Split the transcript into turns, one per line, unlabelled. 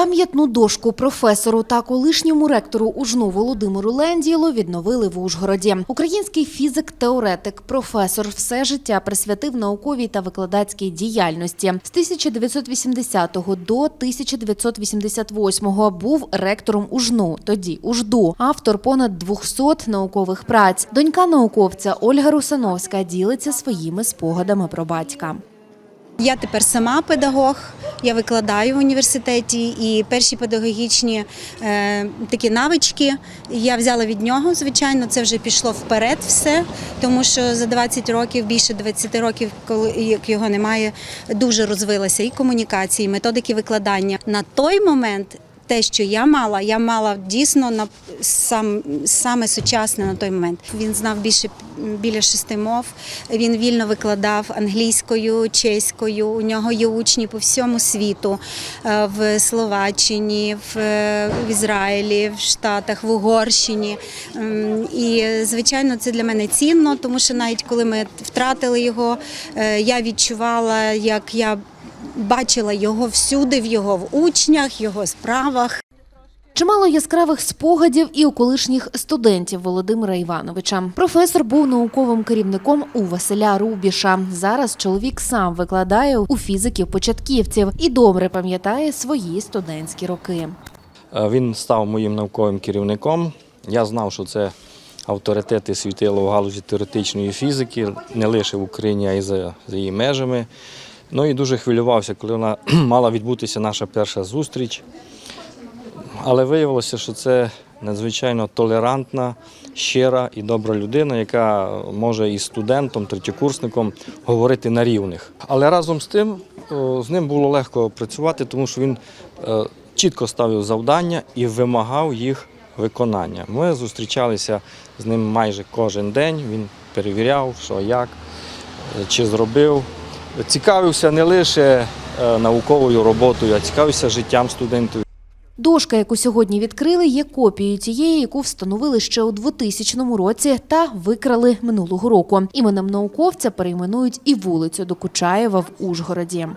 Пам'ятну дошку професору та колишньому ректору УЖНУ Володимиру Ленділу відновили в Ужгороді. Український фізик-теоретик, професор все життя присвятив науковій та викладацькій діяльності. З 1980 до 1988 був ректором УЖНУ, тоді УЖДУ, автор понад 200 наукових праць. Донька науковця Ольга Русановська ділиться своїми спогадами про батька.
Я тепер сама педагог, я викладаю в університеті і перші педагогічні е, такі навички я взяла від нього. Звичайно, це вже пішло вперед все, тому що за 20 років, більше 20 років, коли як його немає, дуже розвилася і комунікації, і методики викладання. На той момент те, що я мала, я мала дійсно на сам саме сучасне на той момент. Він знав більше біля шести мов. Він вільно викладав англійською, чеською. У нього є учні по всьому світу е, в Словаччині, в, е, в Ізраїлі, в Штатах, в Угорщині. І звичайно, це для мене цінно, тому що навіть коли ми втратили його, е, я відчувала, як я бачила його всюди, в його в учнях, його справах.
Чимало яскравих спогадів і у колишніх студентів Володимира Івановича. Професор був науковим керівником у Василя Рубіша. Зараз чоловік сам викладає у фізиків-початківців і добре пам'ятає свої студентські роки.
Е, Він став моїм науковим керівником. Я знав, що це авторитети світило в галузі теоретичної фізики, не лише в Україні, а й за, за її межами. Ну і дуже хвилювався, коли вона мала відбутися наша перша зустріч. Але виявилося, що це надзвичайно толерантна, щира і добра людина, яка може із студентом, третєкурсником говорити на рівних. Але разом з тим з ним було легко працювати, тому що він е, чітко ставив завдання і вимагав їх виконання. Ми зустрічалися з ним майже кожен день. Він перевіряв, що як, е, чи зробив. Цікавився не лише е, науковою роботою, а цікавився життям студентів.
Дошка, яку сьогодні відкрили, є копією тієї, яку встановили ще у 2000 році та викрали минулого року. Іменем науковця перейменують і вулицю Докучаєва в Ужгороді.